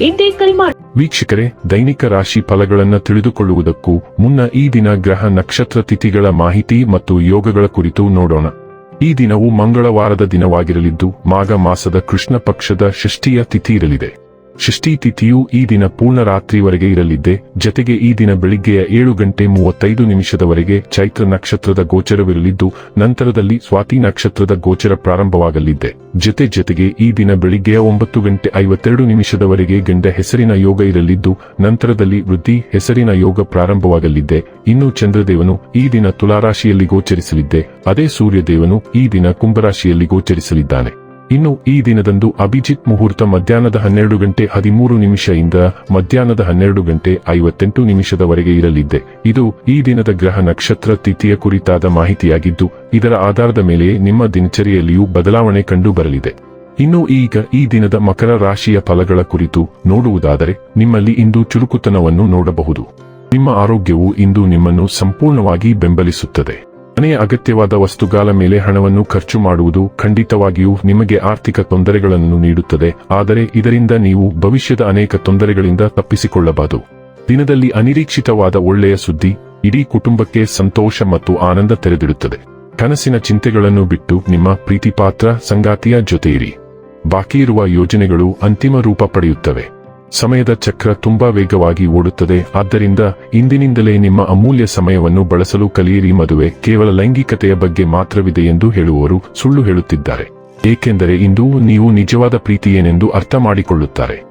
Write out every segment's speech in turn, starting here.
ಇಂದೇ ಕರೆ ಮಾಡಿ ವೀಕ್ಷಕರೇ, ದೈನಿಕ ರಾಶಿ ಫಲಗಳನ್ನು ತಿಳಿದುಕೊಳ್ಳುವುದಕ್ಕೂ ಮುನ್ನ ಈ ದಿನ ಗ್ರಹ ನಕ್ಷತ್ರ ತಿಥಿಗಳ ಮಾಹಿತಿ ಮತ್ತು ಯೋಗಗಳ ಕುರಿತು ನೋಡೋಣ. ಈ ದಿನವು ಮಂಗಳವಾರದ ದಿನವಾಗಿರಲಿದ್ದು, ಮಾಘ ಮಾಸದ ಕೃಷ್ಣ ಪಕ್ಷದ ಷಷ್ಠಿಯ ತಿಥಿ ಇರಲಿದೆ. ಷಷ್ಠಿ ತಿಥಿಯು ಈ ದಿನ ಪೂರ್ಣ ರಾತ್ರಿವರೆಗೆ ಇರಲಿದ್ದೆ, ಜತೆಗೆ ಈ ದಿನ ಬೆಳಿಗ್ಗೆಯ ಏಳು ಗಂಟೆ ಮೂವತ್ತೈದು ನಿಮಿಷದವರೆಗೆ ಚೈತ್ರ ನಕ್ಷತ್ರದ ಗೋಚರವಿರಲಿದ್ದು, ನಂತರದಲ್ಲಿ ಸ್ವಾತಿ ನಕ್ಷತ್ರದ ಗೋಚರ ಪ್ರಾರಂಭವಾಗಲಿದ್ದೆ. ಜತೆ ಜತೆಗೆ ಈ ದಿನ ಬೆಳಿಗ್ಗೆಯ ಒಂಬತ್ತು ಗಂಟೆ ಐವತ್ತೆರಡು ನಿಮಿಷದವರೆಗೆ ಗಂಡ ಹೆಸರಿನ ಯೋಗ ಇರಲಿದ್ದು, ನಂತರದಲ್ಲಿ ವೃದ್ಧಿ ಹೆಸರಿನ ಯೋಗ ಪ್ರಾರಂಭವಾಗಲಿದ್ದೆ. ಇನ್ನು ಚಂದ್ರದೇವನು ಈ ದಿನ ತುಲಾರಾಶಿಯಲ್ಲಿ ಗೋಚರಿಸಲಿದ್ದೆ. ಅದೇ ಸೂರ್ಯದೇವನು ಈ ದಿನ ಕುಂಭರಾಶಿಯಲ್ಲಿ ಗೋಚರಿಸಲಿದ್ದಾನೆ. ಇನ್ನು ಈ ದಿನದಂದು ಅಭಿಜಿತ್ ಮುಹೂರ್ತ ಮಧ್ಯಾಹ್ನದ ಹನ್ನೆರಡು ಗಂಟೆ ಹದಿಮೂರು ನಿಮಿಷದಿಂದ ಮಧ್ಯಾಹ್ನದ ಹನ್ನೆರಡು ಗಂಟೆ ಐವತ್ತೆಂಟು ನಿಮಿಷದವರೆಗೆ ಇರಲಿದೆ. ಇದು ಈ ದಿನದ ಗ್ರಹ ನಕ್ಷತ್ರ ತಿಥಿಯ ಕುರಿತಾದ ಮಾಹಿತಿಯಾಗಿದ್ದು, ಇದರ ಆಧಾರದ ಮೇಲೆ ನಿಮ್ಮ ದಿನಚರಿಯಲ್ಲಿಯೂ ಬದಲಾವಣೆ ಕಂಡು ಬರಲಿದೆ ಇನ್ನು ಈಗ ಈ ದಿನದ ಮಕರ ರಾಶಿಯ ಫಲಗಳ ಕುರಿತು ನೋಡುವುದಾದರೆ, ನಿಮ್ಮಲ್ಲಿ ಇಂದು ಚುರುಕುತನವನ್ನು ನೋಡಬಹುದು. ನಿಮ್ಮ ಆರೋಗ್ಯವು ಇಂದು ನಿಮ್ಮನ್ನು ಸಂಪೂರ್ಣವಾಗಿ ಬೆಂಬಲಿಸುತ್ತದೆ. ಮನೆಯ ಅಗತ್ಯವಾದ ವಸ್ತುಗಾಲ ಮೇಲೆ ಹಣವನ್ನು ಖರ್ಚು ಮಾಡುವುದು ಖಂಡಿತವಾಗಿಯೂ ನಿಮಗೆ ಆರ್ಥಿಕ ತೊಂದರೆಗಳನ್ನು ನೀಡುತ್ತದೆ. ಆದರೆ ಇದರಿಂದ ನೀವು ಭವಿಷ್ಯದ ಅನೇಕ ತೊಂದರೆಗಳಿಂದ ತಪ್ಪಿಸಿಕೊಳ್ಳಬಹುದು ದಿನದಲ್ಲಿ ಅನಿರೀಕ್ಷಿತವಾದ ಒಳ್ಳೆಯ ಸುದ್ದಿ, ಇಡೀ ಕುಟುಂಬಕ್ಕೆ ಸಂತೋಷ ಮತ್ತು ಆನಂದ ತೆರೆದಿಡುತ್ತದೆ. ಕನಸಿನ ಚಿಂತೆಗಳನ್ನು ಬಿಟ್ಟು ನಿಮ್ಮ ಪ್ರೀತಿಪಾತ್ರ ಸಂಗಾತಿಯ ಜೊತೆಯಿರಿ. ಬಾಕಿ ಇರುವ ಯೋಜನೆಗಳು ಅಂತಿಮ ರೂಪ ಪಡೆಯುತ್ತವೆ. ಸಮಯದ ಚಕ್ರ ತುಂಬಾ ವೇಗವಾಗಿ ಓಡುತ್ತದೆ. ಆದ್ದರಿಂದ ಇಂದಿನಿಂದಲೇ ನಿಮ್ಮ ಅಮೂಲ್ಯ ಸಮಯವನ್ನು ಬಳಸಲು ಕಲಿಯಿರಿ ಮದುವೆ. ಕೇವಲ ಲೈಂಗಿಕತೆಯ ಬಗ್ಗೆ ಮಾತ್ರವಿದೆ ಎಂದು ಹೇಳುವವರು ಸುಳ್ಳು ಹೇಳುತ್ತಿದ್ದಾರೆ. ಏಕೆಂದರೆ ಇಂದು ನೀವು ನಿಜವಾದ ಪ್ರೀತಿ ಏನೆಂದು ಅರ್ಥ ಮಾಡಿಕೊಳ್ಳುತ್ತಾರೆ.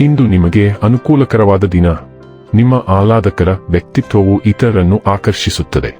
ಇಂದು ನಿಮಗೆ ಅನುಕೂಲಕರವಾದ ದಿನ. ನಿಮ್ಮ ಆಹ್ಲಾದಕರ ವ್ಯಕ್ತಿತ್ವವು ಇತರರನ್ನು ಆಕರ್ಷಿಸುತ್ತದೆ.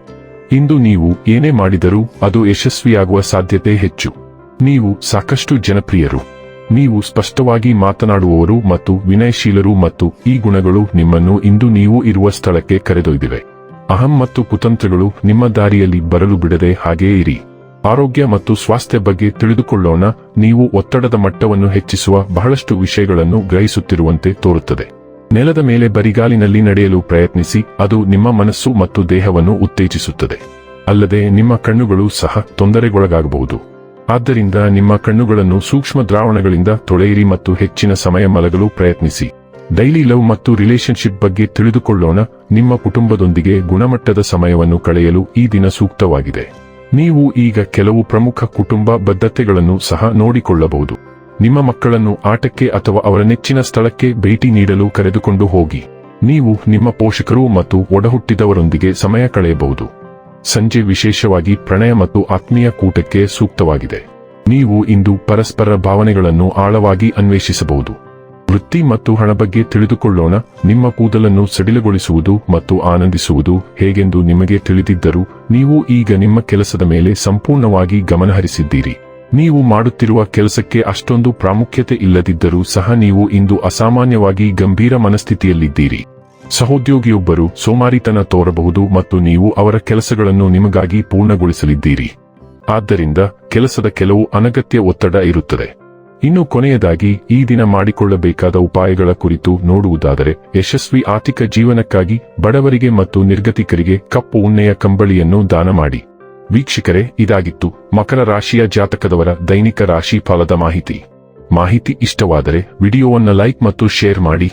ಇಂದು ನೀವು ಏನೇ ಮಾಡಿದರೂ ಅದು ಯಶಸ್ವಿಯಾಗುವ ಸಾಧ್ಯತೆ ಹೆಚ್ಚು. ನೀವು ಸಾಕಷ್ಟು ಜನಪ್ರಿಯರು. ನೀವು ಸ್ಪಷ್ಟವಾಗಿ ಮಾತನಾಡುವವರು ಮತ್ತು ವಿನಯಶೀಲರು ಮತ್ತು ಈ ಗುಣಗಳು ನಿಮ್ಮನ್ನು ಇಂದು ನೀವು ಇರುವ ಸ್ಥಳಕ್ಕೆ ಕರೆದೊಯ್ದಿವೆ. ಅಹಂ ಮತ್ತು ಕುತಂತ್ರಗಳು ನಿಮ್ಮ ದಾರಿಯಲ್ಲಿ ಬರಲು ಬಿಡದೆ ಹಾಗೇ ಇರಿ. ಆರೋಗ್ಯ ಮತ್ತು ಸ್ವಾಸ್ಥ್ಯ ಬಗ್ಗೆ ತಿಳಿದುಕೊಳ್ಳೋಣ, ನೀವು ಒತ್ತಡದ ಮಟ್ಟವನ್ನು ಹೆಚ್ಚಿಸುವ ಬಹಳಷ್ಟು ವಿಷಯಗಳನ್ನು ಗ್ರಹಿಸುತ್ತಿರುವಂತೆ ತೋರುತ್ತದೆ. ನೆಲದ ಮೇಲೆ ಬರಿಗಾಲಿನಲ್ಲಿ ನಡೆಯಲು ಪ್ರಯತ್ನಿಸಿ, ಅದು ನಿಮ್ಮ ಮನಸ್ಸು ಮತ್ತು ದೇಹವನ್ನು ಉತ್ತೇಜಿಸುತ್ತದೆ. ಅಲ್ಲದೆ ನಿಮ್ಮ ಕಣ್ಣುಗಳು ಸಹ ತೊಂದರೆಗೊಳಗಾಗಬಹುದು. ಆದ್ದರಿಂದ ನಿಮ್ಮ ಕಣ್ಣುಗಳನ್ನು ಸೂಕ್ಷ್ಮ ದ್ರಾವಣಗಳಿಂದ ತೊಳೆಯಿರಿ ಮತ್ತು ಹೆಚ್ಚಿನ ಸಮಯ ಮಲಗಲು ಪ್ರಯತ್ನಿಸಿ. ಡೈಲಿ ಲವ್ ಮತ್ತು ರಿಲೇಶನ್ಶಿಪ್ ಬಗ್ಗೆ ತಿಳಿದುಕೊಳ್ಳೋಣ. ನಿಮ್ಮ ಕುಟುಂಬದೊಂದಿಗೆ ಗುಣಮಟ್ಟದ ಸಮಯವನ್ನು ಕಳೆಯಲು ಈ ದಿನ ಸೂಕ್ತವಾಗಿದೆ. ನೀವು ಈಗ ಕೆಲವು ಪ್ರಮುಖ ಕುಟುಂಬ ಬದ್ಧತೆಗಳನ್ನು ಸಹ ನೋಡಿಕೊಳ್ಳಬಹುದು. ನಿಮ್ಮ ಮಕ್ಕಳನ್ನು ಆಟಕ್ಕೆ ಅಥವಾ ಅವರ ನೆಚ್ಚಿನ ಸ್ಥಳಕ್ಕೆ ಭೇಟಿ ನೀಡಲು ಕರೆದುಕೊಂಡು ಹೋಗಿ. ನೀವು ನಿಮ್ಮ ಪೋಷಕರು ಮತ್ತು ಒಡಹುಟ್ಟಿದವರೊಂದಿಗೆ ಸಮಯ ಕಳೆಯಬಹುದು. ಸಂಜೆ ವಿಶೇಷವಾಗಿ ಪ್ರಣಯ ಮತ್ತು ಆತ್ಮೀಯ ಕೂಟಕ್ಕೆ ಸೂಕ್ತವಾಗಿದೆ. ನೀವು ಇಂದು ಪರಸ್ಪರ ಭಾವನೆಗಳನ್ನು ಆಳವಾಗಿ ಅನ್ವೇಷಿಸಬಹುದು. ವೃತ್ತಿ ಮತ್ತು ಹಣ ಬಗ್ಗೆ ತಿಳಿದುಕೊಳ್ಳೋಣ, ನಿಮ್ಮ ಕೂದಲನ್ನು ಸಡಿಲಗೊಳಿಸುವುದು ಮತ್ತು ಆನಂದಿಸುವುದು ಹೇಗೆಂದು ನಿಮಗೆ ತಿಳಿದಿದ್ದರೂ, ನೀವು ಈಗ ನಿಮ್ಮ ಕೆಲಸದ ಮೇಲೆ ಸಂಪೂರ್ಣವಾಗಿ ಗಮನಹರಿಸಿದ್ದೀರಿ. ನೀವು ಮಾಡುತ್ತಿರುವ ಕೆಲಸಕ್ಕೆ ಅಷ್ಟೊಂದು ಪ್ರಾಮುಖ್ಯತೆ ಇಲ್ಲದಿದ್ದರೂ ಸಹ ನೀವು ಇಂದು ಅಸಾಮಾನ್ಯವಾಗಿ ಗಂಭೀರ ಮನಸ್ಥಿತಿಯಲ್ಲಿದ್ದೀರಿ. ಸಹೋದ್ಯೋಗಿಯೊಬ್ಬರು ಸೋಮಾರಿತನ ತೋರಬಹುದು ಮತ್ತು ನೀವು ಅವರ ಕೆಲಸಗಳನ್ನು ನಿಮಗಾಗಿ ಪೂರ್ಣಗೊಳಿಸಲಿದ್ದೀರಿ. ಆದ್ದರಿಂದ ಕೆಲಸದ ಕೆಲವು ಅನಗತ್ಯ ಒತ್ತಡ ಇರುತ್ತದೆ. ಇನ್ನು ಕೊನೆಯದಾಗಿ, ಈ ದಿನ ಮಾಡಿಕೊಳ್ಳಬೇಕಾದ ಉಪಾಯಗಳ ಕುರಿತು ನೋಡುವುದಾದರೆ, ಯಶಸ್ವಿ ಆರ್ಥಿಕ ಜೀವನಕ್ಕಾಗಿ ಬಡವರಿಗೆ ಮತ್ತು ನಿರ್ಗತಿಕರಿಗೆ ಕಪ್ಪು ಉಣ್ಣೆಯ ಕಂಬಳಿಯನ್ನು ದಾನ ಮಾಡಿ. ವೀಕ್ಷಕರೇ, ಇದಾಗಿತ್ತು ಮಕರ ರಾಶಿಯ ಜಾತಕದವರ ದೈನಿಕ ರಾಶಿ ಫಲದ ಮಾಹಿತಿ. ಮಾಹಿತಿ ಇಷ್ಟವಾದರೆ, ವಿಡಿಯೋವನ್ನು ಲೈಕ್ ಮತ್ತು ಶೇರ್ ಮಾಡಿ.